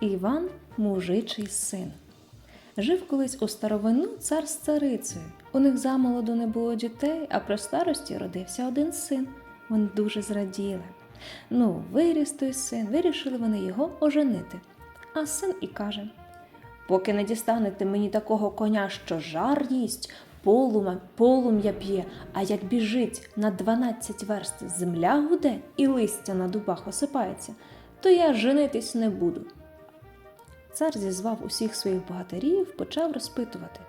Іван мужичий син. Жив колись у старовину цар з царицею. У них замолоду не було дітей, а при старості родився один син. Вони дуже зраділи. Ну, виріс той син, вирішили вони його оженити. А син і каже: Поки не дістанете мені такого коня, що жар їсть, полум'я, полум'я п'є, а як біжить на 12 верст земля гуде і листя на дубах осипається, то я женитись не буду. Цар зізвав усіх своїх богатирів, почав розпитувати.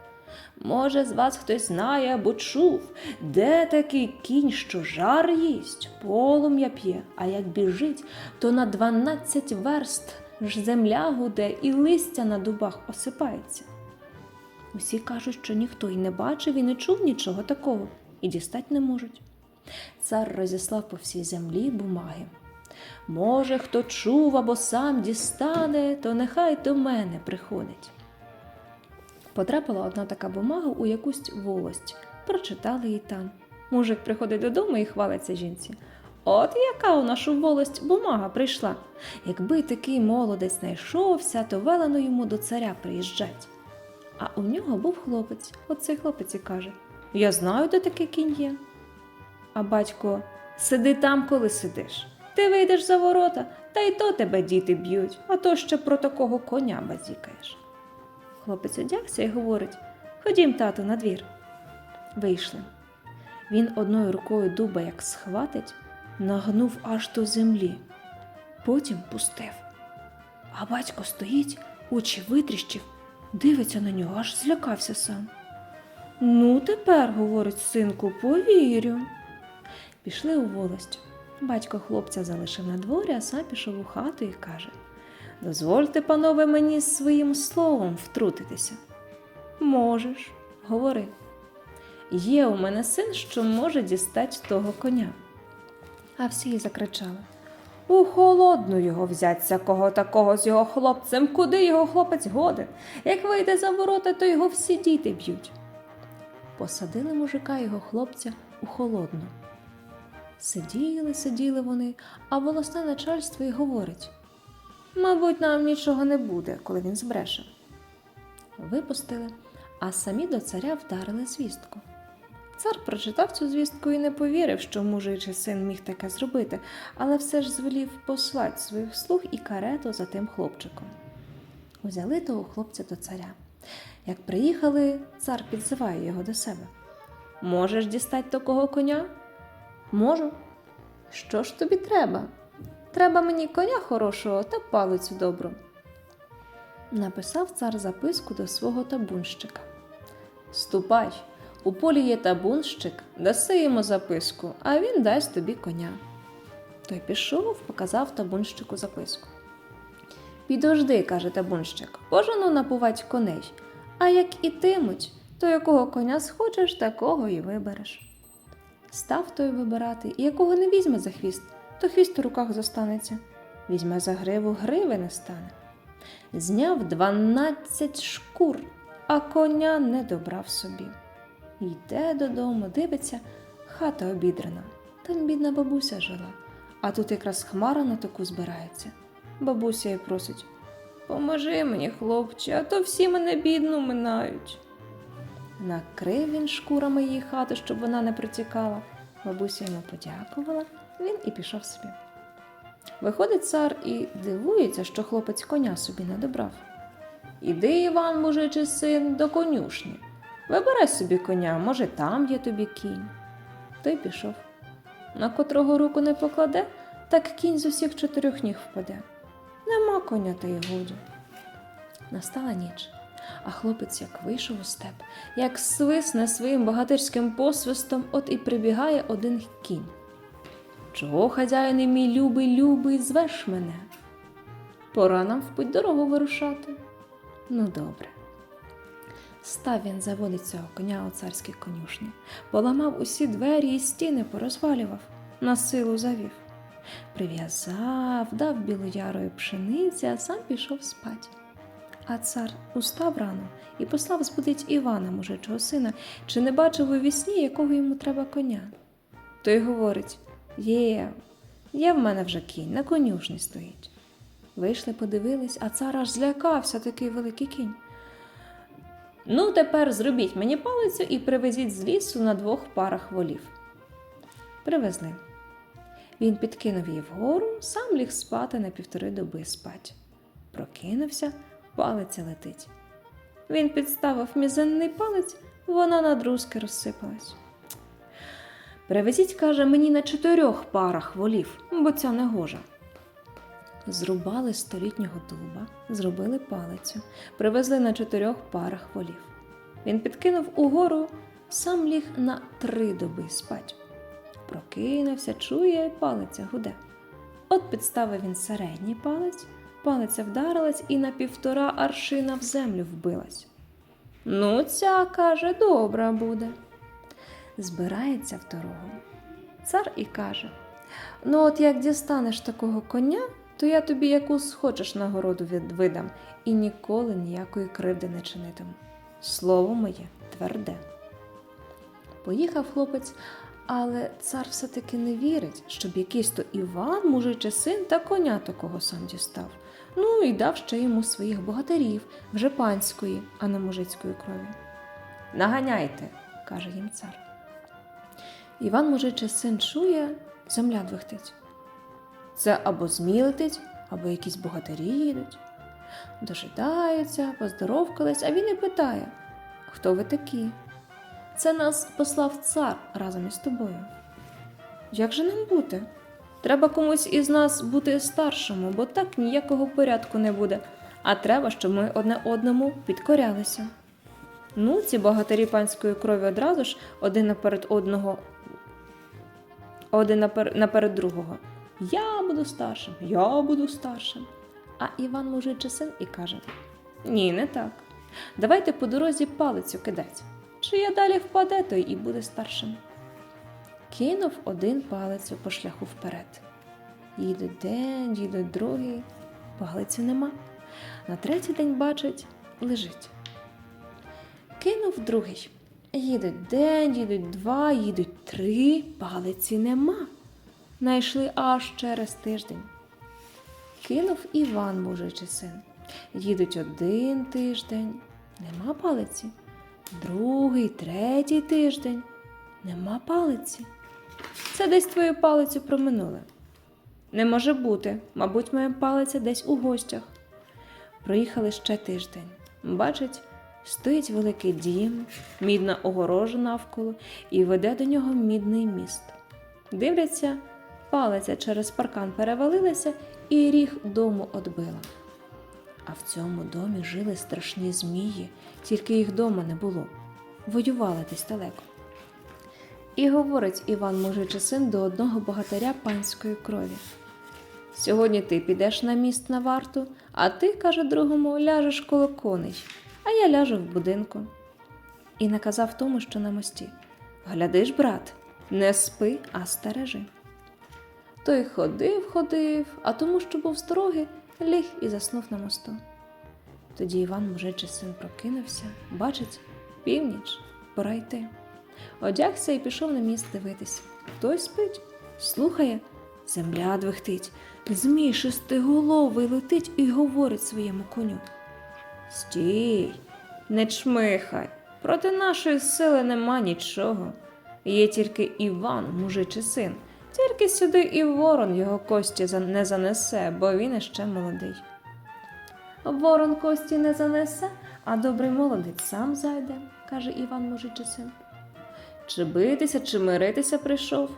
Може, з вас хтось знає або чув, де такий кінь, що жар їсть, полум'я п'є, а як біжить, то на дванадцять верст ж земля гуде і листя на дубах осипається. Усі кажуть, що ніхто й не бачив і не чув нічого такого, і дістать не можуть. Цар розіслав по всій землі бумаги. Може, хто чув або сам дістане, то нехай до мене приходить. Потрапила одна така бумага у якусь волость. Прочитали її там. Мужик приходить додому і хвалиться жінці. От яка у нашу волость бумага прийшла. Якби такий молодець знайшовся, то велено йому до царя приїжджать. А у нього був хлопець. Оцей хлопець і каже: Я знаю, де такий кінь є. А батько, сиди там, коли сидиш. Ти вийдеш за ворота, та й то тебе діти б'ють, а то ще про такого коня базікаєш. Хлопець одягся і говорить: Ходім, тату, на двір. Вийшли. Він одною рукою дуба як схватить, нагнув аж до землі, потім пустив. А батько стоїть, очі витріщив, дивиться на нього, аж злякався сам. Ну, тепер, говорить синку, повірю. Пішли у волость. Батько хлопця залишив на дворі, а сам пішов у хату і каже: Дозвольте, панове, мені своїм словом втрутитися. Можеш, говори. Є у мене син, що може дістать того коня. А всі закричали. У холодну його взяться, кого такого з його хлопцем, куди його хлопець годен. Як вийде за ворота, то його всі діти б'ють. Посадили мужика його хлопця у холодну. Сиділи, сиділи вони, а волосне начальство й говорить: Мабуть, нам нічого не буде, коли він збреше. Випустили, а самі до царя вдарили звістку. Цар прочитав цю звістку і не повірив, що мужичий син міг таке зробити, але все ж звелів послати своїх слуг і карету за тим хлопчиком. Узяли того хлопця до царя. Як приїхали, цар підзиває його до себе. Можеш дістати такого коня? Можу. Що ж тобі треба? Треба мені коня хорошого та палицю добру. Написав цар записку до свого табунщика. Ступай, у полі є табунщик, даси йому записку, а він дасть тобі коня. Той пішов, показав табунщику записку. Підожди, каже табунщик, пожену напувать коней, а як ітимуть, то якого коня схочеш, такого і вибереш. Став той вибирати, і якого не візьме за хвіст, то хвіст у руках зостанеться. Візьме за гриву, гриви не стане. Зняв дванадцять шкур, а коня не добрав собі. Йде додому, дивиться, хата обідрана. Там бідна бабуся жила, а тут якраз хмара на таку збирається. Бабуся й просить Поможи мені, хлопче, а то всі мене бідну минають. Накрив він шкурами її хату, щоб вона не протікала. Бабуся йому подякувала, він і пішов собі. Виходить цар і дивується, що хлопець коня собі не добрав. Іди, Іван, мужичий син, до конюшні. Вибирай собі коня, може, там є тобі кінь. Той пішов. На котрого руку не покладе, так кінь з усіх чотирьох ніг впаде. Нема коня, та й годі. Настала ніч, а хлопець як вийшов у степ, як свисне своїм богатирським посвистом, от і прибігає один кінь. Чого, хазяїне мій любий, любий, звеш мене? Пора нам в путь дорогу вирушати. Ну, добре. Став він заводить цього коня у царській конюшні, поламав усі двері і стіни порозвалював, на силу завів. Прив'язав, дав білу ярою пшениці, а сам пішов спать. А цар устав рано і послав збудить Івана, мужичого сина, чи не бачив у вісні, якого йому треба коня. Той говорить: Є, є в мене вже кінь, на конюшні стоїть. Вийшли, подивились, а цар аж злякався такий великий кінь. Ну, тепер зробіть мені палицю і привезіть з лісу на двох парах волів. Привезли. Він підкинув її вгору, сам ліг спати на півтори доби спать. Прокинувся, палиця летить. Він підставив мізинний палець, вона на друзки розсипалась. Привезіть, каже, мені на чотирьох парах волів, бо ця не гожа. Зрубали столітнього дуба, зробили палицю, привезли на чотирьох парах волів. Він підкинув угору, сам ліг на три доби спать. Прокинувся, чує, палиця гуде. От підставив він середній палець, палиця вдарилась і на півтора аршина в землю вбилась. Ну, ця каже, добра буде. Збирається в дорогу. Цар і каже: Ну, от як дістанеш такого коня, то я тобі яку схочеш нагороду видам і ніколи ніякої кривди не чинитиму. Слово моє тверде. Поїхав хлопець, але цар все-таки не вірить, щоб якийсь то Іван, мужичий син, та коня такого сам дістав. Ну і дав ще йому своїх богатирів, вже панської, а не мужицької крові. Наганяйте, каже їм цар. Іван мужичий син чує, земля двихтить. Це або змій летить, або якісь богатирі їдуть. Дожидаються, поздоровкались, а він і питає: Хто ви такі? Це нас послав цар разом із тобою. Як же нам бути? Треба комусь із нас бути старшому, бо так ніякого порядку не буде, а треба, щоб ми одне одному підкорялися. Ну, ці богатирі панської крові одразу ж один наперед одного, один напер- наперед другого. Я буду старшим, я буду старшим. А Іван мужичий син і каже: Ні, не так. Давайте по дорозі палицю кидать. Чи я далі впаде, той і буде старшим. Кинув один палицю по шляху вперед. Їдуть день, їдуть другий, палиці нема. На третій день бачить, лежить. Кинув другий. Їдуть день, їдуть два, їдуть три, палиці нема. Найшли аж через тиждень. Кинув Іван мужичий син. Їдуть один тиждень, нема палиці. Другий, третій тиждень, нема палиці. Це десь твою палицю проминули. Не може бути, мабуть, моя палиця десь у гостях. Проїхали ще тиждень. Бачить, стоїть великий дім, мідна огорожа навколо і веде до нього мідний міст. Дивляться, палиця через паркан перевалилася і ріг дому отбила. А в цьому домі жили страшні змії, тільки їх дома не було. Воювали десь далеко. І говорить Іван мужичий син до одного богатиря панської крові. Сьогодні ти підеш на міст на варту, а ти, каже другому, ляжеш коло коней, а я ляжу в будинку. І наказав тому, що на мості. Глядиш, брат, не спи, а стережи. Той ходив, ходив, а тому, що був строгий, ліг і заснув на мосту. Тоді Іван мужичий син прокинувся, бачить північ, пора йти. Одягся і пішов на міст дивитись. Той спить, слухає, земля двихтить, змій шестиголовий летить і говорить своєму коню. Стій, не чмихай, проти нашої сили нема нічого. Є тільки Іван, мужичий син. Тільки сюди і ворон його кості не занесе, бо він іще молодий. Ворон кості не занесе, а добрий молодець сам зайде, каже Іван мужичий син. Чи битися, чи миритися прийшов?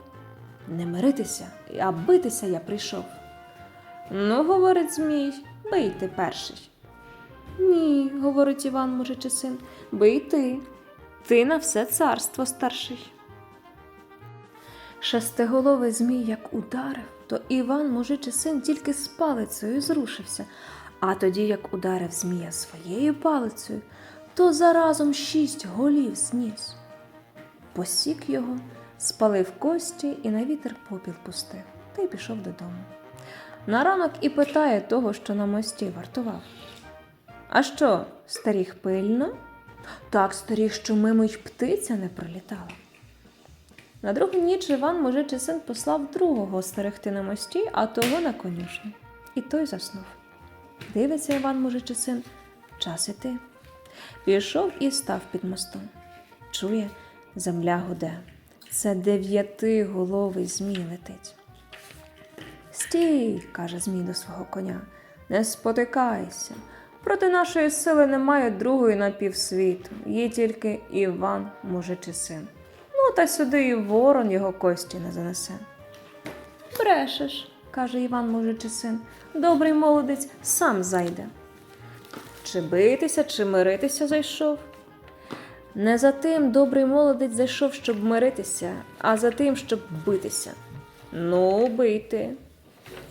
Не миритися, а битися я прийшов. Ну, говорить Змій, бий ти перший. Ні, говорить Іван мужичий син, бий ти. Ти на все царство старший. Шестиголовий змій як ударив, то Іван, мужичий син, тільки з палицею зрушився, а тоді, як ударив змія своєю палицею, то заразом шість голів зніс. Посік його, спалив кості і на вітер попіл пустив, та й пішов додому. На ранок і питає того, що на мості вартував. А що, старіх пильно? Так старіх, що мимо й птиця не пролітала. На другу ніч Іван мужичий син послав другого стерегти на мості, а того на конюшню. І той заснув. Дивиться Іван Мужичий син, час іти. Пішов і став під мостом. Чує, земля гуде. Це дев'ятиголовий змій летить. Стій, каже Змій до свого коня, не спотикайся. Проти нашої сили немає другої на півсвіту, є тільки Іван, мужичий син. Ну, та сюди і ворон його кості не занесе. Брешеш, каже Іван, мужичий син, добрий молодець сам зайде. Чи битися, чи миритися зайшов? Не за тим добрий молодець зайшов, щоб миритися, а за тим, щоб битися. Ну, бити.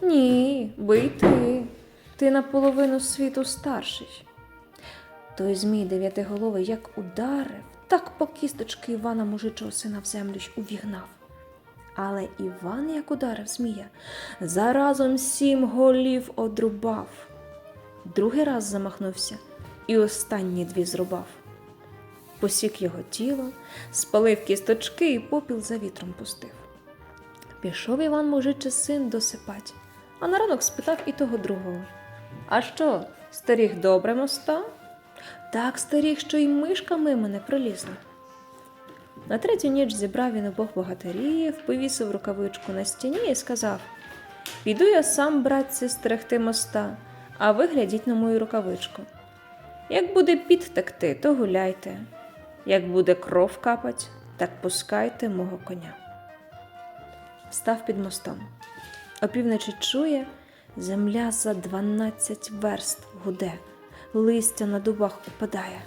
Ні, бий ти. Наполовину світу старший. Той Змій дев'ятиголовий як ударив, так по кісточки Івана мужичого сина в землю й увігнав. Але Іван, як ударив Змія, заразом сім голів одрубав. Другий раз замахнувся і останні дві зрубав. Посік його тіло, спалив кісточки і попіл за вітром пустив. Пішов Іван мужичий син досипать, а на ранок спитав і того другого. А що, старіх добре моста? Так, старіх, що й мишка мимо не пролізла. На третю ніч зібрав він обох богатирів, повісив рукавичку на стіні і сказав: Піду я сам, братці, стерегти моста, а ви глядіть на мою рукавичку. Як буде піт текти, то гуляйте. Як буде кров капать, так пускайте мого коня. Став під мостом. Опівночі чує, земля за дванадцять верст гуде, листя на дубах упадає.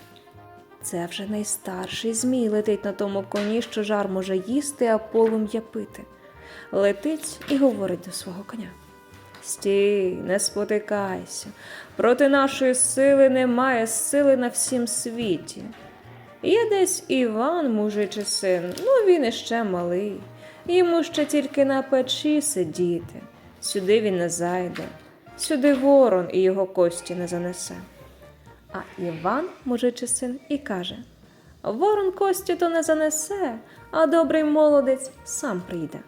Це вже найстарший змій летить на тому коні, що жар може їсти, а полум'я пити. Летить і говорить до свого коня. Стій, не спотикайся. Проти нашої сили немає сили на всім світі. Є десь Іван, мужичий син, ну він іще малий. Йому ще тільки на печі сидіти. Сюди він не зайде, сюди ворон і його кості не занесе. А Іван, мужичий син, і каже: Ворон кості то не занесе, а добрий молодець сам прийде.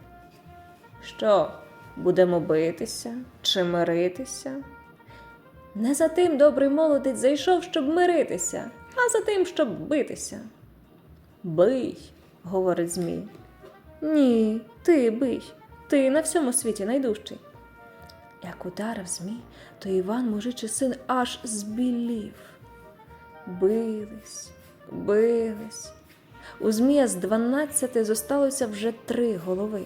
Що, будемо битися чи миритися? Не за тим добрий молодець зайшов, щоб миритися, а за тим, щоб битися. Бий, говорить Змій. Ні, ти бий, ти на всьому світі найдужчий. Як ударив Змій, то Іван, мужичий син, аж збілів. Бились, бились. У Змія з дванадцяти зосталося вже три голови,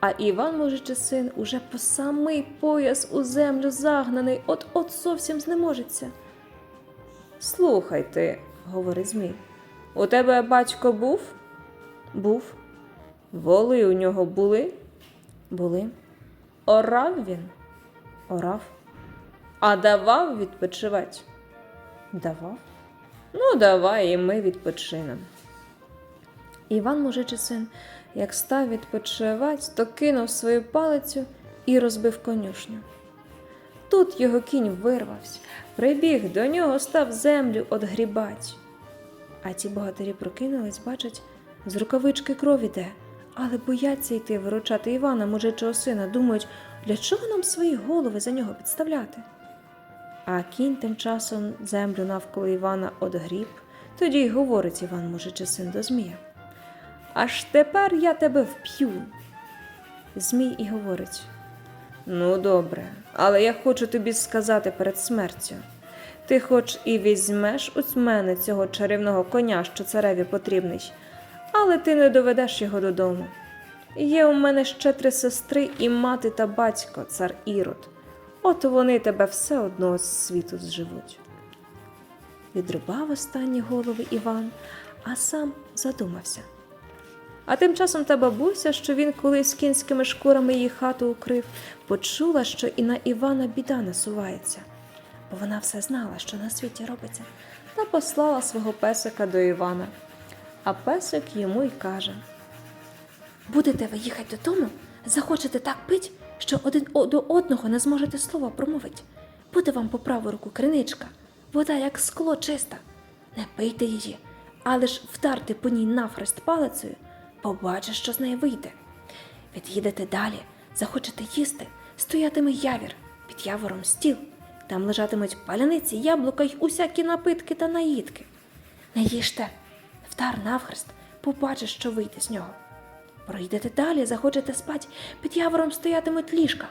а Іван, мужичий син, уже по самий пояс у землю загнаний, от-от зовсім знеможеться. Слухай ти, говорить Змій, у тебе батько був? Був. Воли у нього були? Були. Орав він? Орав. А давав відпочивати? Давав. Ну, давай і ми відпочинемо. Іван, мужичий син, як став відпочивати, то кинув свою палицю і розбив конюшню. Тут його кінь вирвався, прибіг до нього, став землю одгрібать. А ті богатирі прокинулись, бачать, з рукавички кров іде, але бояться йти виручати Івана, мужичого сина, думають, для чого нам свої голови за нього підставляти. А кінь тим часом землю навколо Івана одгріб, тоді й говорить Іван мужичий син до Змія. Аж тепер я тебе вп'ю. Змій і говорить: Ну, добре, але я хочу тобі сказати перед смертю. Ти хоч і візьмеш у мене цього чарівного коня, що цареві потрібний, але ти не доведеш його додому. Є у мене ще три сестри і мати та батько, цар Ірод. От вони тебе все одно з світу зживуть. Відрубав останні голови Іван, а сам задумався. А тим часом та бабуся, що він колись кінськими шкурами її хату укрив, почула, що і на Івана біда насувається, бо вона все знала, що на світі робиться, та послала свого песика до Івана. А песик йому й каже: Будете ви їхати додому, захочете так пить, що один до одного не зможете слова промовити. Буде вам по праву руку криничка, вода як скло чиста. Не пийте її, але ж вдарте по ній навхрест палицею, побачиш, що з неї вийде. Від'їдете далі, захочете їсти, стоятиме явір, під явором стіл, Там лежатимуть паляниці, яблука й усякі напитки та наїдки. Не їжте, вдар навхрест, побачиш, що вийде з нього. Пройдете далі, захочете спать, під явором стоятимуть ліжка.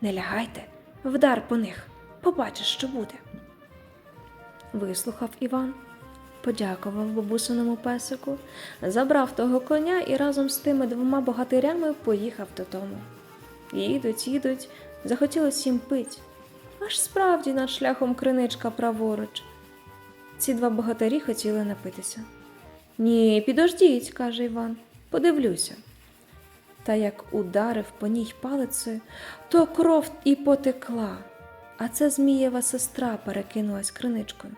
Не лягайте, вдар по них, побачиш, що буде. Вислухав Іван, подякував бабусиному песику, забрав того коня і разом з тими двома богатирями поїхав додому. Їдуть, їдуть, захотілося їм пить. Аж справді над шляхом криничка праворуч. Ці два богатирі хотіли напитися. Ні, підождіть, каже Іван, подивлюся. Та як ударив по ній палицею, то кров і потекла, а це Змієва сестра перекинулась криничкою.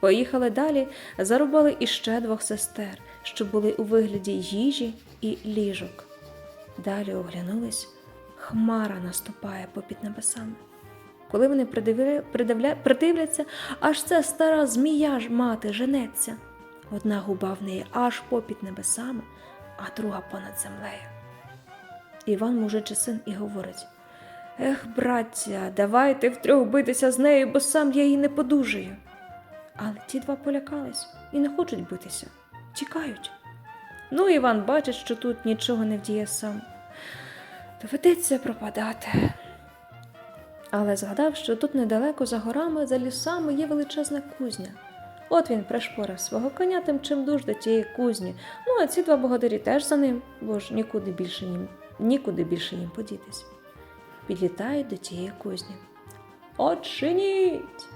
Поїхали далі, зарубали іще двох сестер, що були у вигляді їжі і ліжок. Далі оглянулись, хмара наступає попід небесами. Коли вони придивля... придивля... придивляться, аж це стара змія ж мати женеться. Одна губа в неї аж попід небесами, а друга понад землею. Іван мужичий син і говорить: Ех, браття, давайте втрьох битися з нею, бо сам я її не подужаю. Але ті два полякались і не хочуть битися, тікають. Ну, Іван бачить, що тут нічого не вдіє сам. Доведеться пропадати. Але згадав, що тут недалеко за горами, за лісами є величезна кузня. От він пришпорив свого коня тим чим дуж до тієї кузні. Ну, а ці два богатирі теж за ним, бо ж нікуди більше їм, нікуди більше їм подітись. Підлітають до тієї кузні. Очиніть!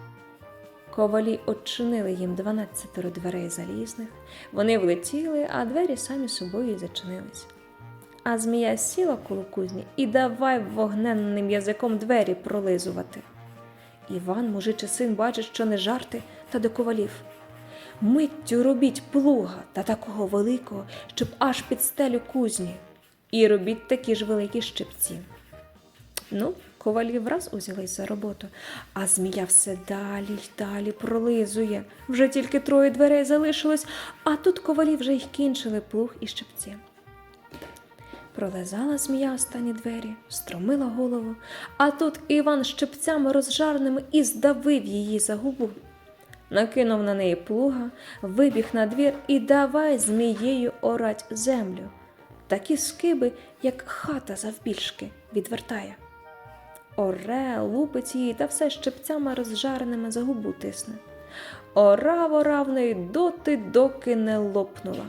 Ковалі очинили їм дванадцятеро дверей залізних. Вони влетіли, а двері самі собою зачинились. А змія сіла коло кузні і давай вогненним язиком двері пролизувати. Іван, мужичий син, бачить, що не жарти, та до ковалів. Миттю робіть плуга та такого великого, щоб аж під стелю кузні, і робіть такі ж великі щипці. Ну, ковалі враз узялись за роботу, а змія все далі й далі пролизує. Вже тільки троє дверей залишилось, а тут ковалі вже й кінчили плуг і щипці. Пролизала змія останні двері, стромила голову, а тут Іван щепцями розжарними і здавив її за губу. Накинув на неї плуга, вибіг на двір і давай змією орать землю. Такі скиби, як хата завбільшки, відвертає. Оре, лупить її та все щепцями розжареними за губу тисне. Орав орав неї доти, доки не лопнула.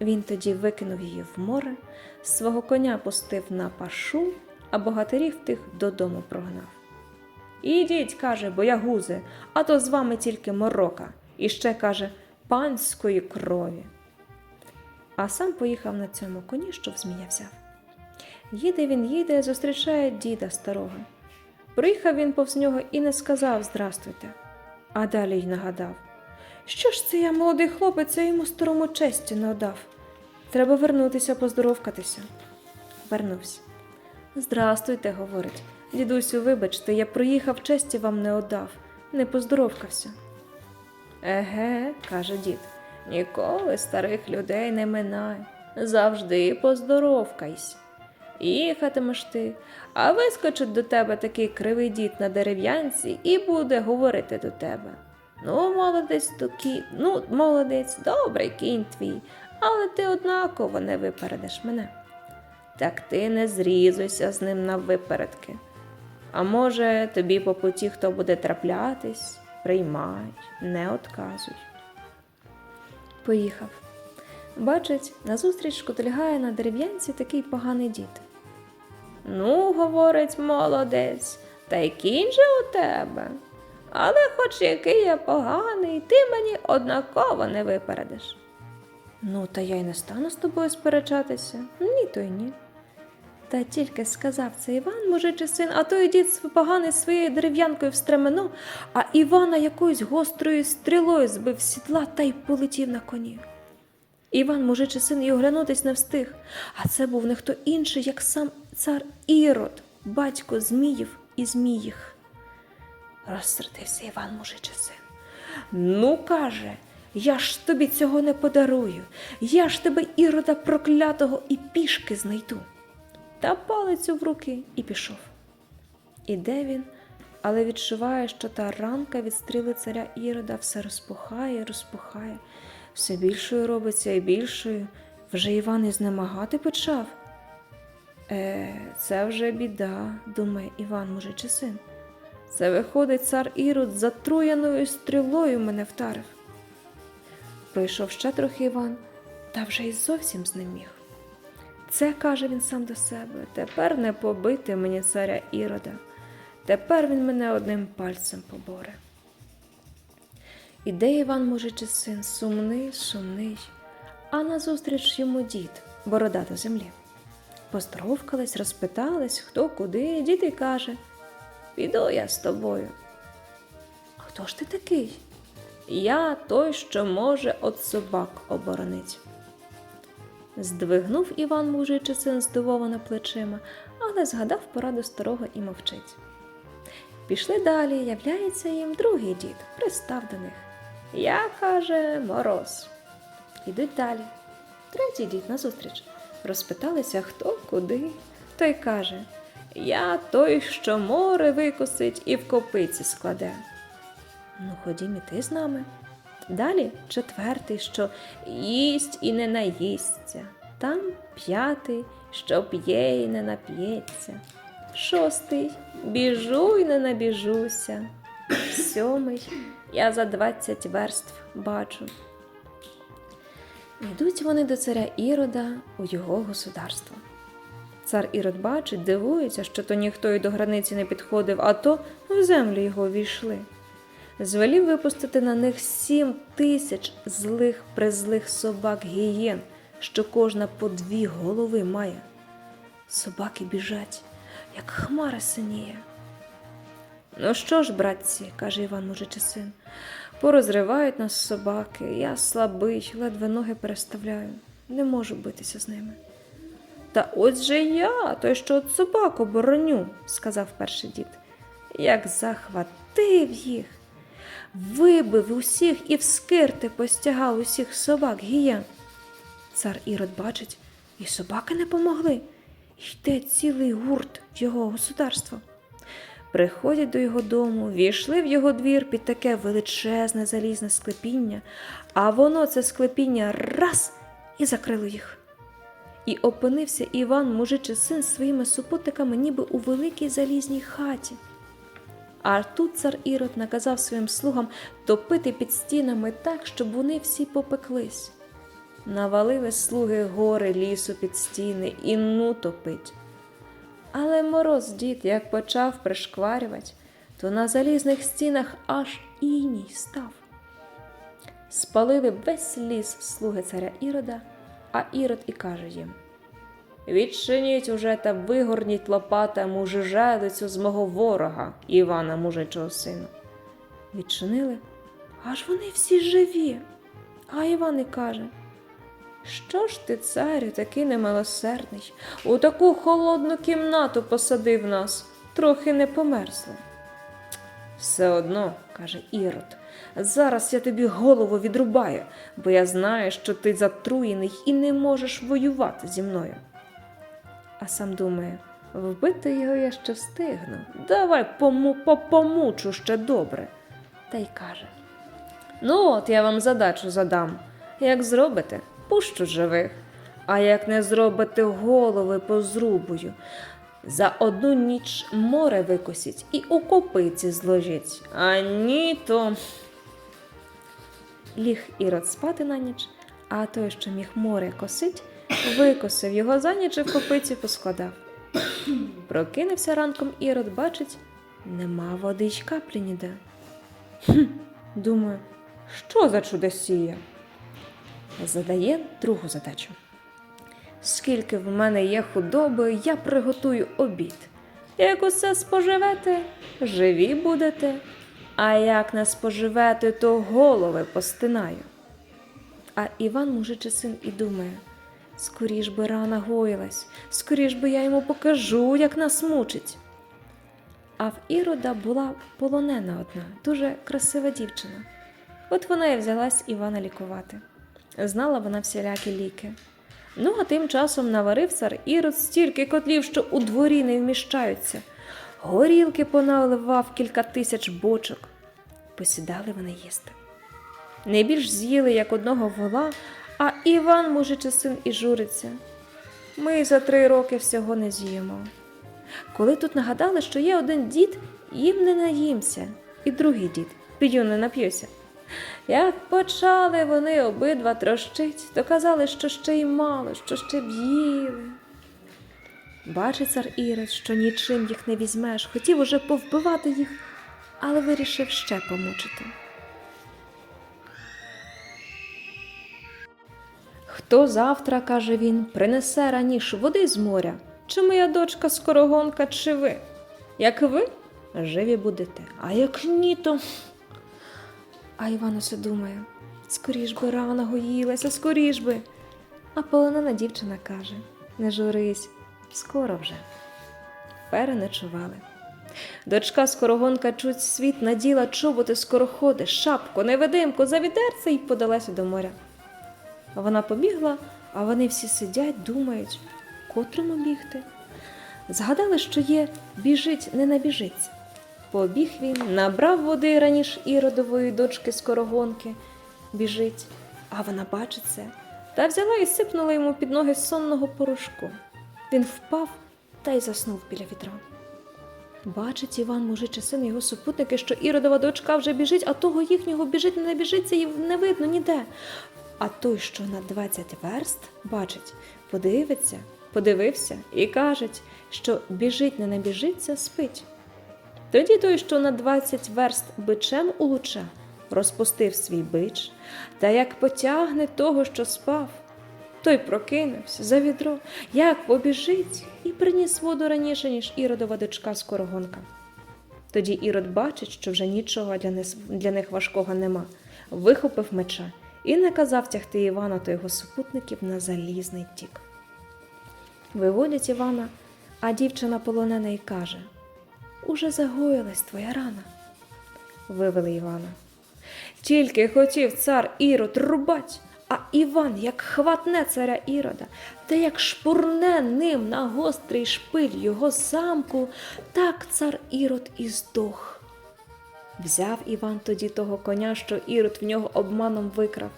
Він тоді викинув її в море, свого коня пустив на пашу, а богатирів тих додому прогнав. Ідіть, каже, боягузи, а то з вами тільки морока, і ще каже панської крові. А сам поїхав на цьому коні, що в змія взяв. Їде він, їде, зустрічає діда старого. Приїхав він повз нього і не сказав здрастуйте, а далі й нагадав. Що ж це я, молодий хлопець, я йому старому честі не одав. Треба вернутися, поздоровкатися. Вернувся. Здрастуйте, говорить. Дідусю, вибачте, я приїхав, честі вам не одав, не поздоровкався. Еге, каже дід, ніколи старих людей не минай, завжди поздоровкайся. Їхатимеш ти, а вискочить до тебе такий кривий дід на дерев'янці і буде говорити до тебе. Ну, молодець, то кі... ну, молодець, добрий кінь твій, але ти однаково не випередиш мене. Так ти не зрізуйся з ним на випередки. А може, тобі по путі хто буде траплятись, приймай, не отказуй. Поїхав. Бачить, назустріч шкотильгає на дерев'янці такий поганий дід. Ну, говорить молодець, та й кінь же у тебе. Але хоч який я поганий, ти мені однаково не випередиш. Ну, та я й не стану з тобою сперечатися. Ні, то й ні. Та тільки сказав це Іван, мужичий син, а той дід поганий своєю дерев'янкою в стремену, а Івана якоюсь гострою стрілою збив сідла та й полетів на коні. Іван, мужичий син, і оглянутись не встиг, а це був не хто інший, як сам цар Ірод, батько Зміїв і Зміїх. Розсердився Іван, мужичий син. Ну, каже, я ж тобі цього не подарую. Я ж тебе, ірода проклятого, і пішки знайду. Та палицю в руки і пішов. Іде він, але відчуває, що та ранка від стріли царя Ірода все розпухає, розпухає, все більшою робиться і більшою. Вже Іван і знемагати почав. Е, це вже біда, думає Іван, мужичий син. Це виходить, цар Ірод з затруєною стрілою мене вдарив. Пройшов ще трохи Іван, та вже й зовсім знеміг. Це каже він сам до себе. Тепер не побити мені царя Ірода. Тепер він мене одним пальцем поборе. Іде Іван, мужичий син, сумний, сумний, а назустріч йому дід, борода землі. Поздоровкались, розпитались, хто куди, дід і каже: Піду я з тобою. А хто ж ти такий? Я той, що може от собак оборонить. Здвигнув Іван мужичий син здивовано плечима, але згадав пораду старого і мовчить. Пішли далі, являється їм другий дід, пристав до них. Я, каже, мороз. Ідуть далі. Третій дід назустріч. Розпиталися, хто куди. Той каже: Я той, що море викосить і в копиці складе. Ну, ходім і ти з нами. Далі четвертий, що їсть і не наїсться. Там п'ятий, що п'є і не нап'ється. Шостий біжу й не набіжуся. Сьомий я за двадцять верств бачу. Йдуть вони до царя Ірода у його государство. Цар Ірод бачить, дивується, що то ніхто й до границі не підходив, а то в землю його війшли. Звелів випустити на них сім тисяч злих призлих собак гієн, що кожна по дві голови має. Собаки біжать, як хмара синіє. Ну що ж, братці, каже Іван мужичий син, порозривають нас собаки, я слабий, ледве ноги переставляю, не можу битися з ними. Та ось же я, той, що от собак обороню, сказав перший дід. Як захватив їх, вибив усіх і вскирти постягав усіх собак гієн. Цар Ірод бачить, і собаки не помогли. Йде цілий гурт його государства. Приходять до його дому, війшли в його двір під таке величезне залізне склепіння, а воно це склепіння раз і закрило їх. І опинився Іван, мужичий син, своїми супутниками, ніби у великій залізній хаті. А тут цар Ірод наказав своїм слугам топити під стінами так, щоб вони всі попеклись. Навалили слуги гори лісу під стіни і ну топить. Але мороз дід, як почав пришкварювати, то на залізних стінах аж іній став. Спалили весь ліс слуги царя Ірода, а Ірод і каже їм: Відчиніть уже та вигорніть лопатами жужелицю з мого ворога, Івана мужичого сина. Відчинили, аж вони всі живі. А Іван і каже: Що ж ти, царю, такий немилосердний, у таку холодну кімнату посадив нас, трохи не померзли. Все одно, каже Ірод, зараз я тобі голову відрубаю, бо я знаю, що ти затруєний і не можеш воювати зі мною. А сам думає, вбити його я ще встигну. Давай пому попомучу ще добре. Та й каже: Ну, от я вам задачу задам. Як зробите, пущу живих, а як не зробите голови позрубую. За одну ніч море викосіть і у копиці зложіть, а ні, то ліг Ірод спати на ніч, а той, що міг море косить, викосив його за ніч і в копиці поскладав. Прокинувся ранком Ірод, бачить, нема води й каплі ніде. Хм, думаю, що за чудосія? Задає другу задачу. Скільки в мене є худоби, я приготую обід. Як усе споживете, живі будете, а як не споживете, то голови постинаю. А Іван, мужичий син, і думає: скоріш би рана гоїлась, скоріш би я йому покажу, як нас мучить. А в Ірода була полонена одна, дуже красива дівчина. От вона і взялась Івана лікувати. Знала вона всілякі ліки. Ну, а тим часом наварив цар Ірод стільки котлів, що у дворі не вміщаються. горілки поналивав кілька тисяч бочок. Посідали вони їсти. Не більш з'їли, як одного вола, а Іван, мужичий син, і журиться. Ми за три роки всього не з'їмо. Коли тут нагадали, що є один дід, їм не наїмся, і другий дід, п'ю не нап'юся. Як почали вони обидва трощить, то казали, що ще й мало, що ще б їли. Бачить цар Ірис, що нічим їх не візьмеш, хотів уже повбивати їх, але вирішив ще помучити. Хто завтра, каже він, принесе раніш води з моря, чи моя дочка скорогонка, чи ви? Як ви, живі будете, а як ні, то. А Іван усе думає, скоріш би рана гоїлася, скоріш би. А полонена дівчина каже: не журись, скоро вже. Переночували. Дочка скорогонка чуть світ наділа чоботи скороходи, шапку, невидимку, за і подалася до моря. Вона побігла, а вони всі сидять, думають, котрому бігти. Згадали, що є біжить, не набіжиться. Побіг він, набрав води раніш іродової дочки скорогонки, біжить, а вона бачить це, та взяла і сипнула йому під ноги сонного порошку. Він впав та й заснув біля вітра. Бачить Іван, мужичий син, його супутники, що іродова дочка вже біжить, а того їхнього біжить, не набіжиться і не видно ніде. А той, що на 20 верст, бачить, подивиться, подивився і кажуть, що біжить, не набіжиться, спить. Тоді той, що на 20 верст бичем улуча, розпустив свій бич, та як потягне того, що спав, той прокинувся за відро, як побіжить, і приніс воду раніше, ніж іродова дочка скорогонка. Тоді Ірод бачить, що вже нічого для них, для них важкого нема, вихопив меча і наказав тягти Івана та його супутників на залізний тік. Виводять Івана, а дівчина полонена й каже: Уже загоїлась твоя рана. Вивели Івана. Тільки хотів цар Ірод рубать, а Іван, як хватне царя Ірода, та як шпурне ним на гострий шпиль його замку, так цар Ірод і здох. Взяв Іван тоді того коня, що Ірод в нього обманом викрав.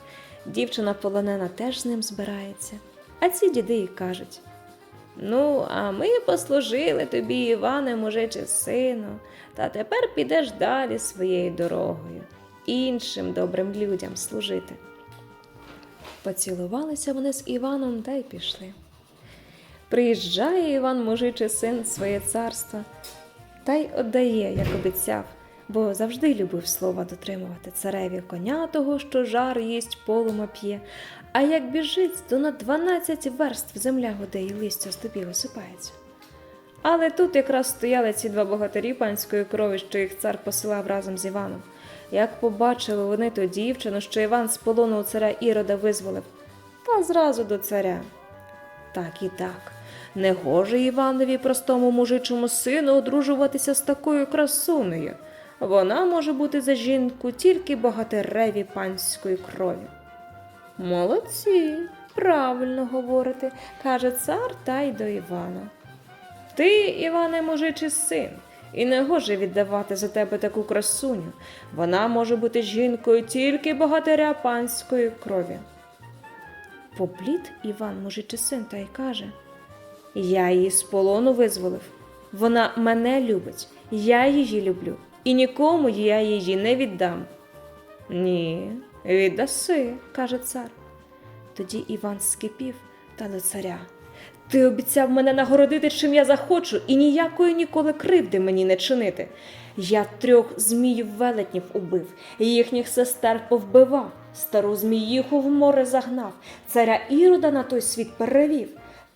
Дівчина полонена теж з ним збирається. А ці діди й кажуть: Ну, а ми послужили тобі, Іване, мужиче сину, та тепер підеш далі своєю дорогою, іншим добрим людям служити. Поцілувалися вони з Іваном та й пішли. Приїжджає Іван, мужичий син, своє царство, та й отдає, як обіцяв, бо завжди любив слова дотримувати цареві коня того, що жар їсть полума п'є, а як біжить, то на дванадцять верств земля гуде і листя з тобі осипається. Але тут якраз стояли ці два богатирі панської крові, що їх цар посилав разом з Іваном. Як побачили вони ту дівчину, що Іван з полону у царя Ірода визволив, та зразу до царя. Так і так. Не гоже Іванові, простому мужичому сину, одружуватися з такою красунею. Вона може бути за жінку тільки богатиреві панської крові. Молодці, правильно говорите, каже цар та й до Івана. Ти, Іване, мужичий син, і не гоже віддавати за тебе таку красуню. Вона може бути жінкою тільки богатиря панської крові. Поблід Іван, мужичий син, та й каже: Я її з полону визволив. Вона мене любить, я її люблю, і нікому я її не віддам. Ні, віддаси, каже цар. Тоді Іван скипів та до царя. Ти обіцяв мене нагородити, чим я захочу, і ніякої ніколи кривди мені не чинити. Я трьох зміїв велетнів убив, їхніх сестер повбивав, стару зміїху в море загнав, царя Ірода на той світ перевів.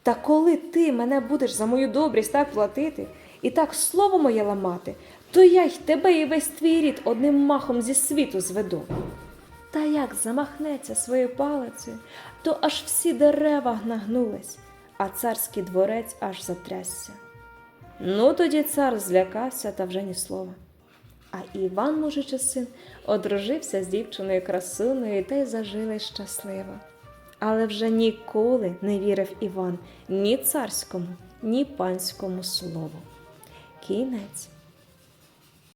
Та коли ти мене будеш за мою добрість так платити і так слово моє ламати, то я й тебе і весь твій рід одним махом зі світу зведу. Та як замахнеться своєю палицею, то аж всі дерева нагнулись, а царський дворець аж затрясся. Ну тоді цар злякався та вже ні слова. А Іван, мужичий син, одружився з дівчиною красуною та й зажили щасливо. Але вже ніколи не вірив Іван ні царському, ні панському слову. Кінець.